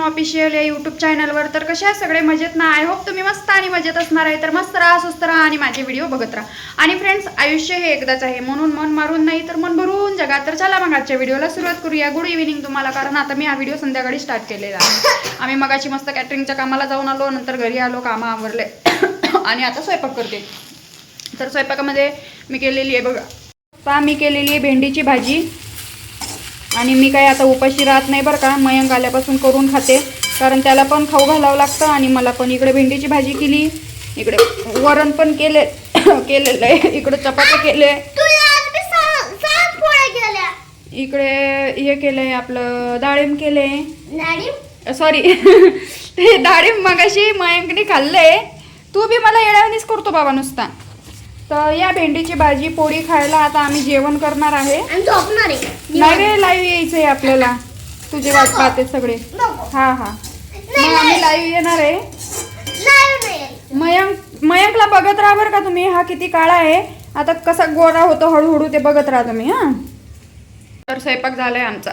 Krishna official या YouTube चॅनलवर तर कशा आहे सगळे? मजेत ना? आय होप तुम्ही मस्त आणि मजेत असणार आहे. तर मस्त राहा सुस्त राहा आणि माझे व्हिडिओ बघत राहा. आणि फ्रेंड्स आयुष्य हे एकदाच आहे. म्हणून मन मारून नाही तर मन भरून जगात तर चला मग आजच्या व्हिडिओला सुरुवात करूया. गुड इव्हिनिंग तुम्हाला कारण आता मी हा व्हिडिओ संध्याकाळी स्टार्ट केलेला आहे. आम्ही मगाशी मस्त कॅटरिंगच्या कामाला जाऊन आलो नंतर घरी आलो कामं आवरले. आणि आता स्वयंपाक करते. तर स्वयंपाकामध्ये मी केलेली आहे बघा. पहा मी केलेली आहे भेंडीची भाजी. आणि मी काही आता उपाशी राहत नाही बरं का मयंक आल्यापासून करून खाते. कारण त्याला पण खाऊ घालावं लागतं आणि मला पण इकडे भेंडीची भाजी केली. इकडे वरण पण केले केलेलं आहे. इकडे चपात्या केले. इकडे हे केलंय आपलं डाळिंब केले. सॉरी ते डाळिंब मगाशी मयंकने खाल्लंय. तू बी मला येण्यावानीच करतो बाबा नुसता. तर या भेंडीची भाजी पोळी खायला आता आम्ही जेवण करणार आहे. नाही रे लाईव्ह यायचंय आपल्याला. तुझे वाट पाहते सगळे. हा हा. मग आम्ही लाईव्ह येणार आहे. मयंक मयंकला बघत राहा बरं का तुम्ही. हा किती काळा आहे. आता कसा गोरा होतो हळूहळू ते बघत राहा तुम्ही हा. तर स्वयंपाक झालाय आमचा.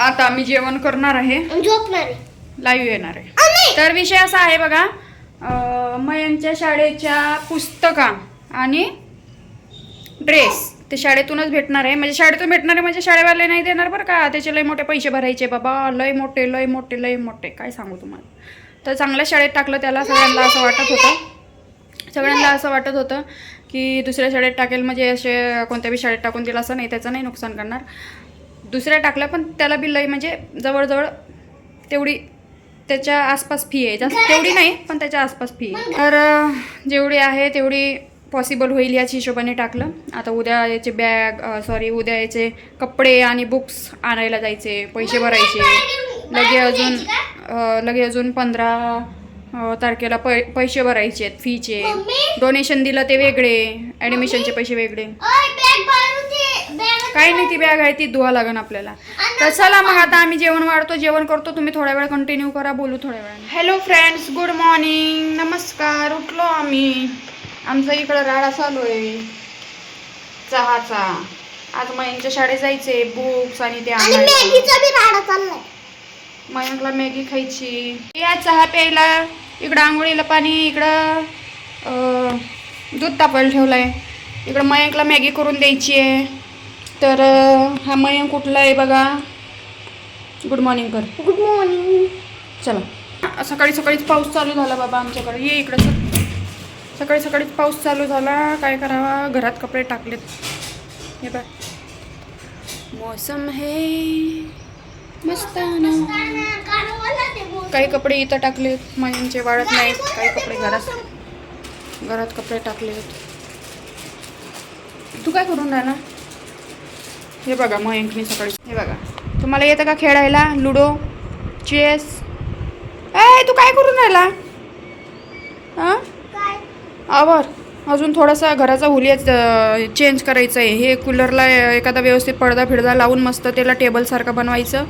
आता आम्ही जेवण करणार आहे. लाईव्ह येणार आहे. तर विषय असा आहे बघा मयंकच्या शाळेच्या पुस्तका. आणि ड्रेस ते शाळेतूनच भेटणार आहे. म्हणजे शाळेतून भेटणार आहे म्हणजे शाळेवाले नाही देणार बरं का. त्याचे लय मोठे पैसे भरायचे. बाबा लय मोठे लय मोठे लय मोठे. काय सांगू तुम्हाला? तर चांगल्या शाळेत टाकलं त्याला सगळ्यांना असं वाटत होतं. सगळ्यांना असं वाटत होतं की दुसऱ्या शाळेत टाकेल म्हणजे असे कोणत्या बी शाळेत टाकून दिलं असं नाही. त्याचं नाही नुकसान करणार. दुसऱ्या टाकलं पण त्याला बी लय म्हणजे जवळजवळ तेवढी त्याच्या आसपास फी आहे. जास्त तेवढी नाही पण त्याच्या आसपास फी आहे. तर जेवढी आहे तेवढी पॉसिबल होईल याच हिशोबाने टाकलं. आता उद्या याचे बॅग सॉरी उद्या याचे कपडे आणि बुक्स आणायला जायचे पैसे भरायचे. लगे अजून लगे अजून पंधरा तारखेला पै पैसे भरायचे आहेत फीचे डोनेशन दिलं ते वेगळे ॲडमिशनचे पैसे वेगळे. काही नाही ती बॅग आहे ती धुवा लागेल आपल्याला. तर चला मग आता आम्ही जेवण वाढतो जेवण करतो तुम्ही थोड्या वेळ कंटिन्यू करा बोलू थोड्या वेळा हॅलो फ्रेंड्स गुड मॉर्निंग नमस्कार उठलो आम्ही. आमचा इकडं राडा चालू आहे. चहाचा. आज मयंकच्या शाळेत जायचे बुक्स आणि ते मयंकला मॅगी खायची. या चहा प्यायला. इकडं आंघोळीला पाणी इकडं दूध तापायला ठेवलंय. इकडं मयंकला मॅगी करून द्यायची आहे तर हा मयंक कुठला आहे बघा. गुड मॉर्निंग कर. गुड मॉर्निंग चला. सकाळी सकाळीच पाऊस चालू झाला बाबा आमच्याकडे. ये इकडं. सकाळी सकाळीच पाऊस चालू झाला. काय करावा? घरात कपडे टाकलेत. हे बघ. मौसम हे मस्ताना. काही कपडे इथं टाकलेत. मयांचे वाळत नाहीत. काही कपडे घरात घरात कपडे टाकलेत. तू काय करून राहिला हे बघा मयंकनी सकाळी हे बघा. तुम्हाला येतं का खेळायला? लुडो? चेस? ए तू काय करून राहिला? हां? आवर अजून थोडासा घराचा हुलिया चेंज करायचं आहे हे कूलरला एखादा व्यवस्थित पडदा फिडदा लावून मस्त त्याला टेबलसारखं बनवायचं.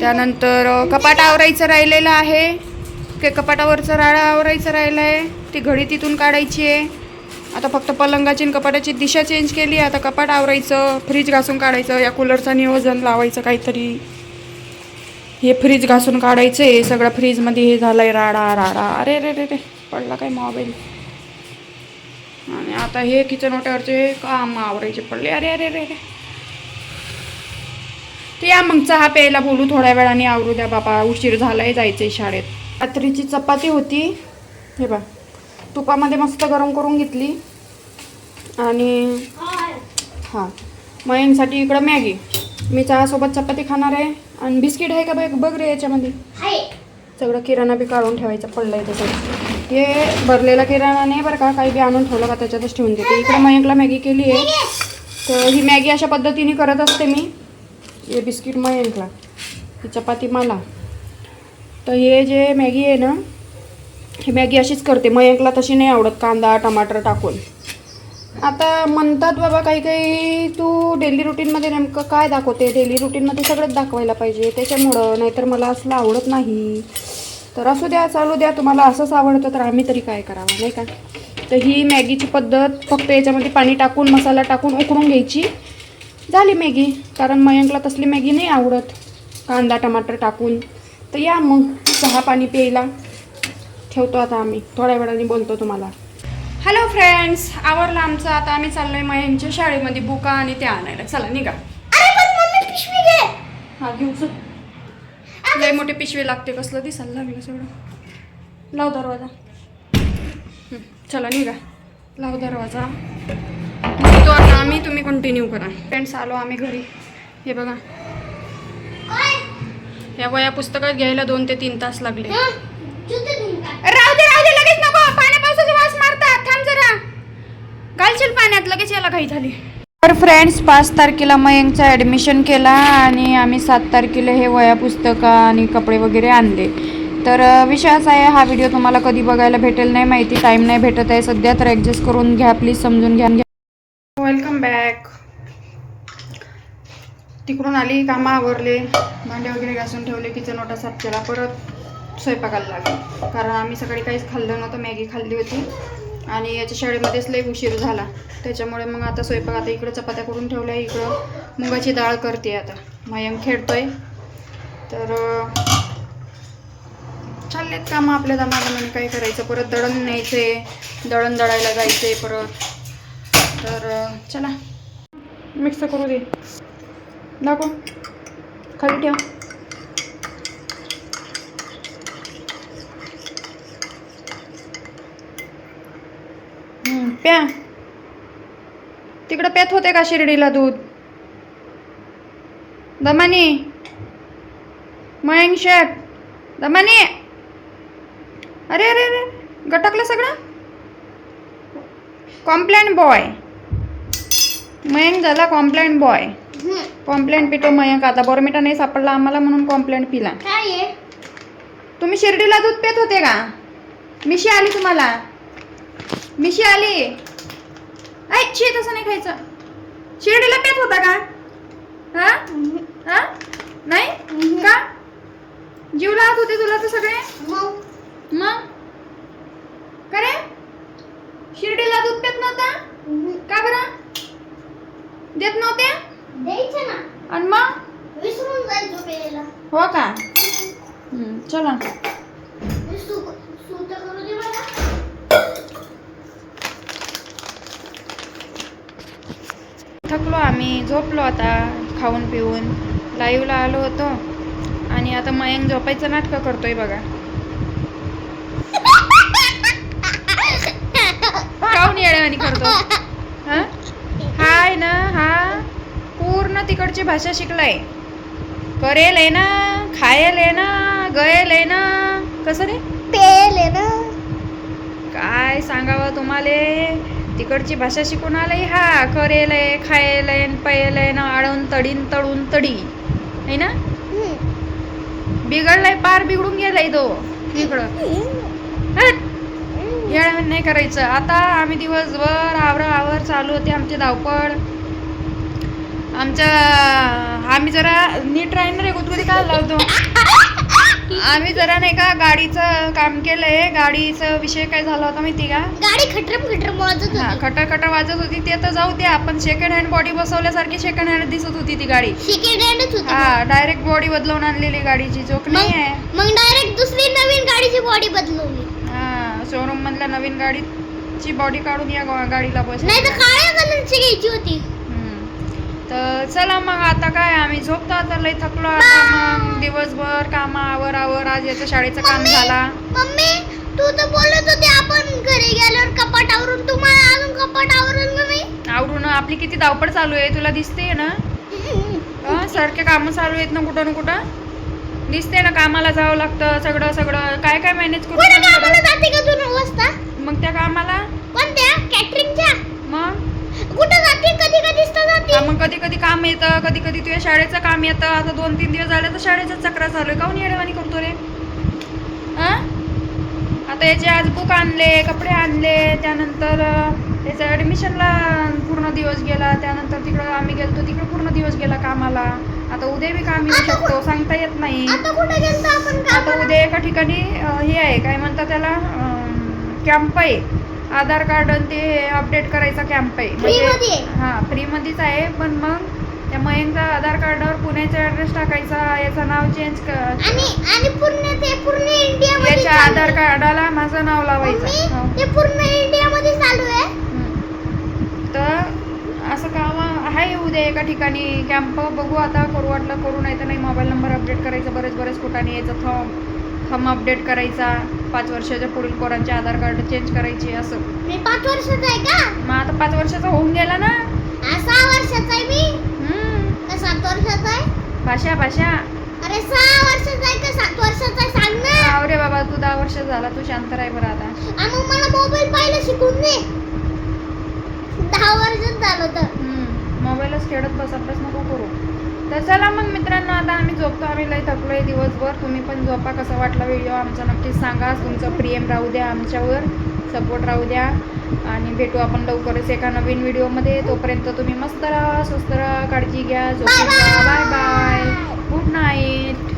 त्यानंतर कपाट आवरायचं राहिलेलं आहे. ते कपाटावरचं राळा आवरायचं राहिलं आहे. ती घडी तिथून काढायची आहे. आता फक्त पलंगाची आणि कपाटाची दिशा चेंज केली. आता कपाट आवरायचं फ्रीज घासून काढायचं. या कूलरचं नियोजन लावायचं काहीतरी. हे फ्रीज घासून काढायचं आहे. सगळं फ्रीजमध्ये हे झालं आहे राडा राडा. अरे रे रे रे पडला काय मोबाईल आणि आता हे किचन ओट्यावरचे काम आवरायचे पडले. अरे अरे अरे अरे. ते या मग चहा प्यायला बोलू थोड्या वेळाने आवरू द्या बाबा. उशीर झालाय जायचंय शाळेत. रात्रीची चपाती होती. हे बा तुपामध्ये मस्त गरम करून घेतली. आणि हां. मयंकसाठी इकडं मॅगी. मी चहासोबत चपाती खाणार आहे. आणि बिस्किट आहे का बघ बघ रे याच्यामध्ये. सगळं किराणा बी काढून ठेवायचं पडलंय त्याच्यात. हे भरलेला किराणा नाही बरं का काही बी आणून ठेवलं का त्याच्यातच ठेवून देते. इकडे मयंकला मॅगी केली आहे. तर ही मॅगी अशा पद्धतीने करत असते मी. हे बिस्किट मयंकला ही चपाती मला. तर हे जे मॅगी आहे ना ही मॅगी अशीच करते. मयंकला तशी नाही आवडत कांदा टमाटर टाकून. आता म्हणतात बाबा काही काही तू डेली रुटीनमध्ये नेमकं काय दाखवते? डेली रुटीनमध्ये सगळंच दाखवायला पाहिजे. त्याच्यामुळं नाहीतर मला असलं आवडत नाही. तर असू द्या चालू द्या तुम्हाला असंच आवडतं तर आम्ही तरी काय करावं नाही का? तर ही मॅगीची पद्धत फक्त याच्यामध्ये पाणी टाकून मसाला टाकून उकळून घ्यायची. झाली मॅगी कारण मयंकला तसली मॅगी नाही आवडत. कांदा टमाटर टाकून. तर या मग चहा पाणी प्यायला. ठेवतो आता आम्ही. थोड्या वेळाने बोलतो तुम्हाला. हॅलो फ्रेंड्स आवरलं आमचं. आता आम्ही चाललोय मयांच्या शाळेमध्ये बुका आणि ते आणायला. चला निघा. हा घेऊ लय मोठे पिशवी लागते कसलं दिसायला लागलं सगळं. लाव दरवाजा. चला निघा. लाव दरवाजा. तो आता आम्ही तुम्ही कंटिन्यू करा. फ्रेंड्स आलो आम्ही घरी. हे बघा. या वया पुस्तकात घ्यायला दोन ते तीन तास लागले. राहू दे राहू दे लगेच नको. पाण्यापासून वास मारतात. थांब जरा. घालशील पाण्यात लगेच याला घाई झाली. तर फ्रेंड्स पाच तारखेला मयंकचा ॲडमिशन केला आणि आम्ही सात तारखेला हे वया पुस्तकं आणि कपडे वगैरे आणले. तर विषय असा आहे हा व्हिडिओ तुम्हाला कधी बघायला भेटेल नाही माहिती टाईम नाही भेटत आहे सध्या तर ॲडजस्ट करून घ्या प्लीज समजून घ्या. वेलकम बॅक तिकडून आली कामं आवरले भांडे वगैरे घासून ठेवले किचन ओटा साफ केला परत स्वयंपाकाला लागले. कारण आम्ही सकाळी काहीच खाल्लं नव्हतं मॅगी खाल्ली होती. आणि याच्या शाळेमध्येच लई उशीर झाला. त्याच्यामुळे मग आता स्वयंपाक आता इकडं चपात्या करून ठेवल्या इकडं मुगाची डाळ करते आता. मयंक खेळतोय. तर चाललेत कामं आपल्या दमादमाने काय करायचं? परत दळण न्यायचे दळण दळायला जायचे परत. तर चला. मिक्स करू दे. दाखव. खाली ठेव हम्म, प्या. तिकडं प्यात होते का शिर्डीला दूध? दमानी. मयंक शेट दमानी. अरे अरे अरे गटकलं सगळं? Complain boy. मयंक झाला कॉम्प्लेन बॉय. कॉम्प्लेंट पितो मयंक आता. बोरमिटा नाही सापडला आम्हाला म्हणून कॉम्प्लेंट पिला. तुम्ही शिर्डीला दूध पेत होते का? मिशी आली तुम्हाला. मिशी आली. ऐ शी तसं नाही खायचं. शिर्डीला पेत होता का? हा? हा? नाही? का? जीव लावत होते तुला तर सगळे? मग? मग? का रे? शिर्डीला दूध पेत नव्हता. का बरं? देत नव्हते? द्यायचं ना. आणि मग? विसरून जायचो हो का? चला सूत करू दे मला थकलो आम्ही झोपलो आता खाऊन पिऊन. लाईव्हला आलो होतो. आणि आता मयंक झोपायचं नाटकं करतोय बघा. काऊन येड्यावानी करतो? हा? हा आहे ना हा? पूर्ण तिकडची भाषा शिकलाय. करेल आहे ना खायल आहे ना गयेल आहे ना. कसं रे? पेले ना. काय सांगावं तुम्हाला? तिकडची भाषा शिकून आलंय हा करेलय खायलय खायला ना आळून तडीन तळून तडी. है ना? बिघडलाय पार बिघडून गेलाय तो तिकडं हट! नाही करायचं. आता आम्ही दिवसभर आवर आवर चालू होते आमची धावपळ. आमच्या आम्ही जरा नीट राहीन रे गुदगुदी काय लावतो? आम्ही जरा नाही का गाडीचं काम केलंय. गाडीचा विषय काय झाला होता माहिती का? गाडी खटरम खटरम वाजत हा होती. खटा खटा वाजत होती. ते तर जाऊ द्या पण सेकंड हँड बॉडी बसवल्यासारखी सेकंड हँड दिसत होती ती गाडी. सेकंड हँडच होती हा डायरेक्ट बॉडी बदलवून आणलेली गाडीची. जोक नाही आहे मग डायरेक्ट दुसरी नवीन गाडीची बॉडी बदलवली. हा शोरूम मधल्या नवीन गाडीची बॉडी काढून या गा- गाडीला बस. नाही तर काळ्या कलरची घ्यायची होती. तर चला मग आता काय आम्ही झोपतो आता लय थकलो आता मग. दिवसभर कामा आवर आवर आज याचं शाळेचं काम झाला. मम्मी तू तर बोलत होती आपण घरी गेल्यावर कपाट आवरून तुम्हाला अजून कपाट आवरलं नाही? आवरून आपली किती धावपळ चालू आहे तुला दिसते ना? सारखे कामं चालू आहेत ना कुठं ना कुठं? दिसते ना कामाला जावं लागतं सगळं सगळं. काय काय मॅनेज कुठे करून कामाला जाते का तू नऊ वाजता मग त्या कामाला कोणत्या कॅटरिंगच्या मग कुठं जाते कधी कधी जाते हा, मग कधी कधी काम येतं कधी कधी तुझ्या शाळेचं काम येतं. आता दोन तीन दिवस झाले तर शाळेचं चक्र चालू आहे. काऊन येडेवानी करतो रे? हा? आता याचे आज बुक आणले कपडे आणले त्यानंतर याचं ॲडमिशनला पूर्ण दिवस गेला. त्यानंतर तिकडं आम्ही गेलतो तिकडं पूर्ण दिवस गेला कामाला. आता उद्या बी काम येऊ शकतो सांगता येत नाही. आता? उद्या एका ठिकाणी हे आहे काय म्हणतात त्याला? कॅम्प आहे. आधार कार्ड आणि ते अपडेट करायचा कॅम्प आहे आहे? हां फ्रीमध्येच आहे पण मग त्या मयंकचा आधार कार्डावर पुण्याचा ॲड्रेस टाकायचा याचं नाव चेंज कर याच्या आधार कार्डाला माझं नाव लावायचं हो. ते पूर्ण इंडिया मध्ये चालू आहे हम्म. तर असं काम आहे उद्या एका ठिकाणी कॅम्प बघू आता करू वाटलं करू नाही तर नाही मोबाईल नंबर अपडेट करायचा बरेच बरेच ठिकाणी यायचं थंब थंब अपडेट करायचा पाच वर्षाच्या पुढील पोरांचे आधार कार्ड चेंज करायचे असं. मी पाच वर्षाचा आहे का? मग आता पाच वर्षाचा होऊन गेला ना. सहा वर्षाचा आहे मी? हम्म. का सात वर्षाचा आहे? भाषा भाषा. अरे सहा वर्षाचा आहे का सात वर्षाचा आहे सांग ना. अरे बाबा तू दहा वर्ष झाला तू शांत राह बरं आता. आणि मग मला मोबाईल पाहिलं शिकून दे. दहा वर्षात झालं तर. मोबाईलच खेळत बस अभ्यास नको करू. तर चला मग मित्रांनो आता आम्ही झोपतो. आम्ही लय थकलोय दिवसभर. तुम्ही पण झोपा. कसा वाटला व्हिडिओ आमचा नक्कीच सांगा. तुमचं प्रेम राहू द्या आमच्यावर. सपोर्ट राहू द्या. आणि भेटू आपण लवकरच एका नवीन व्हिडिओमध्ये तोपर्यंत तुम्ही मस्त राहा स्वस्त राहा काळजी घ्या. झोपून घ्या बाय बाय गुड नाईट